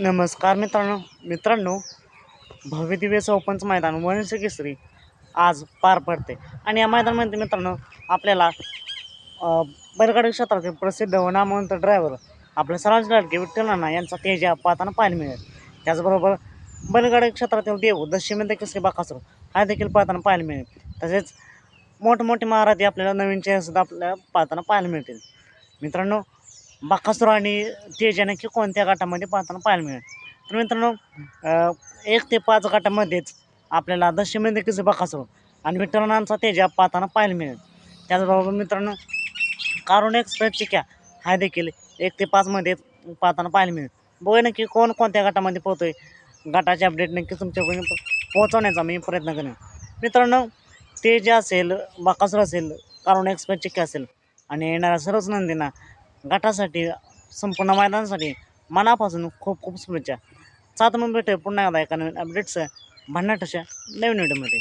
नमस्कार मित्रांनो मित्रांनो भव्य दिव्य मैदान वंश केसरी आज पार पडते. आणि या मैदानामध्ये मित्रांनो आपल्याला अ, बैलगाडी क्षेत्रातील प्रसिद्ध व नामवंत ड्रायव्हर आपल्या सराज लाडके विठ्ठल नाना यांचा तेजा पाहताना पाहायला मिळेल. त्याचबरोबर बैलगाडी क्षेत्रातील देव दशिमेंद्र केसरी बाकासूर हा देखील पाहताना पाहायला मिळेल. तसेच मोठमोठे महाराज आपल्याला नवीन चेहरेसुद्धा आपल्याला पाहताना पाहायला मिळतील. मित्रांनो बाकासूर आणि तेजा नक्की कोणत्या गटामध्ये पाहताना पाहायला मिळेल. तर मित्रांनो एक ते पाच गटामध्येच आपल्याला दशमी किसी बाकासूर आणि विठ्ठलनांचा तेजा पाहताना पाहायला मिळेल. त्याचबरोबर मित्रांनो कारुण एक्सप्रेस चिक्या हा देखील एक ते पाचमध्ये पाहताना पाहायला मिळेल. बघूया नक्की कोण कोणत्या गटामध्ये पोहतो आहे गटाचे अपडेट नक्की तुमच्याकडे पोहोचवण्याचा मी प्रयत्न करेन. मित्रांनो ते जे असेल बाकासूर असेल कारुण एक्सप्रेस चिक्या असेल आणि येणाऱ्या सर्वच नंदींना गटासाठी संपूर्ण मैदानासाठी मनापासून खूप खूप शुभेच्छा. सात मग भेटूया पुन्हा एकदा एका नवीन अपडेट्स भन्नाट अशा नवीन व्हिडिओमध्ये